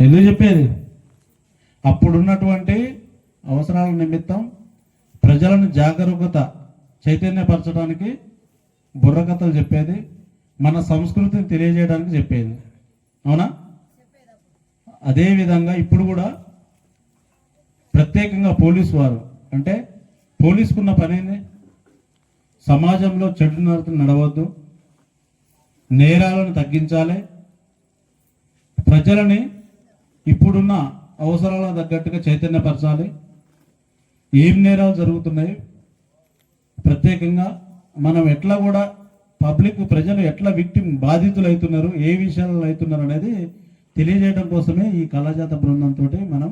ఎందుకు చెప్పేది? అప్పుడున్నటువంటి అవసరాల నిమిత్తం ప్రజలను జాగరూకత చైతన్యపరచడానికి బుర్రకథలు చెప్పేది మన సంస్కృతిని తెలియజేయడానికి చెప్పేది. అవునా? అదేవిధంగా ఇప్పుడు కూడా ప్రత్యేకంగా పోలీసు వారు అంటే పోలీసుకున్న పని సమాజంలో చెడు నడత నడవద్దు నేరాలను తగ్గించాలి ప్రజలని ఇప్పుడున్న అవసరాలకు తగ్గట్టుగా చైతన్యపరచాలి ఏం నేరాలు జరుగుతున్నాయి? ప్రత్యేకంగా మనం ఎట్లా కూడా పబ్లిక్ ప్రజలు ఎట్లా విక్టిమ్ బాధితులు అవుతున్నారు ఏ విషయాలలో అవుతున్నారు అనేది తెలియజేయడం కోసమే ఈ కళాజాత బృందంతో మనం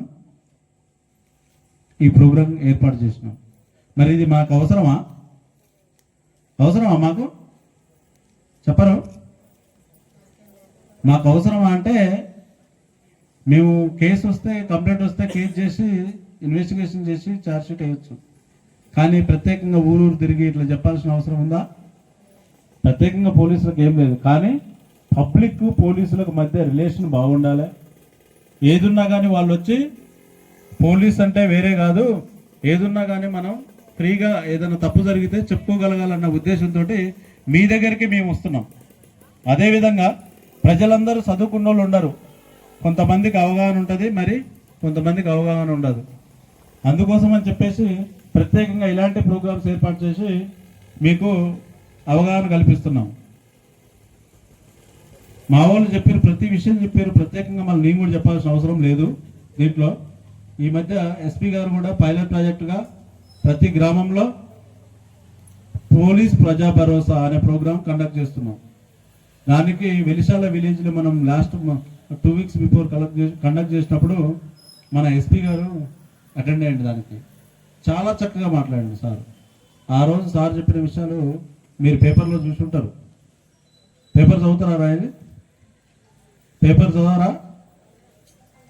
ఈ ప్రోగ్రాం ఏర్పాటు చేసినాం. మరి ఇది మాకు అవసరమా? అవసరమా మాకు? చెప్పరు? మాకు అవసరమా అంటే మేము కేసు వస్తే కంప్లైంట్ వస్తే కేసు చేసి ఇన్వెస్టిగేషన్ చేసి ఛార్జ్షీట్ వేయచ్చు. కానీ ప్రత్యేకంగా ఊరూరు తిరిగి ఇట్లా చెప్పాల్సిన అవసరం ఉందా? ప్రత్యేకంగా పోలీసులకు ఏం లేదు. కానీ పబ్లిక్ పోలీసులకు మధ్య రిలేషన్ బాగుండాలి. ఏదున్నా కానీ వాళ్ళు వచ్చి పోలీస్ అంటే వేరే కాదు. ఏదున్నా కానీ మనం ఫ్రీగా ఏదైనా తప్పు జరిగితే చెప్పుకోగలగాలన్న ఉద్దేశంతో మీ దగ్గరికి మేము వస్తున్నాం. అదేవిధంగా ప్రజలందరూ చదువుకున్న వాళ్ళు ఉండరు. కొంతమందికి అవగాహన ఉంటుంది మరి కొంతమందికి అవగాహన ఉండదు. అందుకోసం అని చెప్పేసి ప్రత్యేకంగా ఇలాంటి ప్రోగ్రామ్స్ ఏర్పాటు చేసి మీకు అవగాహన కల్పిస్తున్నాం. మా వాళ్ళు చెప్పారు ప్రతి విషయం చెప్పారు ప్రత్యేకంగా మళ్ళీ నేను కూడా చెప్పాల్సిన అవసరం లేదు దీంట్లో. ఈ మధ్య ఎస్పీ గారు కూడా పైలట్ ప్రాజెక్టుగా ప్రతి గ్రామంలో పోలీస్ ప్రజా భరోసా అనే ప్రోగ్రాం కండక్ట్ చేస్తున్నాం. దానికి వెలిశాల విలేజ్లో మనం last two weeks before collect చేసి కండక్ట్ చేసినప్పుడు మన ఎస్పీ గారు అటెండ్ అయ్యండి దానికి. చాలా చక్కగా మాట్లాడండి సార్. ఆ రోజు సార్ చెప్పిన విషయాలు మీరు పేపర్లో చూసుంటారు. పేపర్ చదువుతారా రాయని? పేపర్ చదవరా?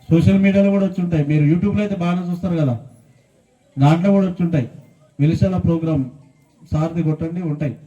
సోషల్ మీడియాలో కూడా వచ్చి ఉంటాయి. మీరు యూట్యూబ్లో అయితే బాగానే చూస్తారు కదా. దాంట్లో కూడా వచ్చి ఉంటాయి. వెలిశాల ప్రోగ్రామ్ సార్ది కొట్టండి ఉంటాయి.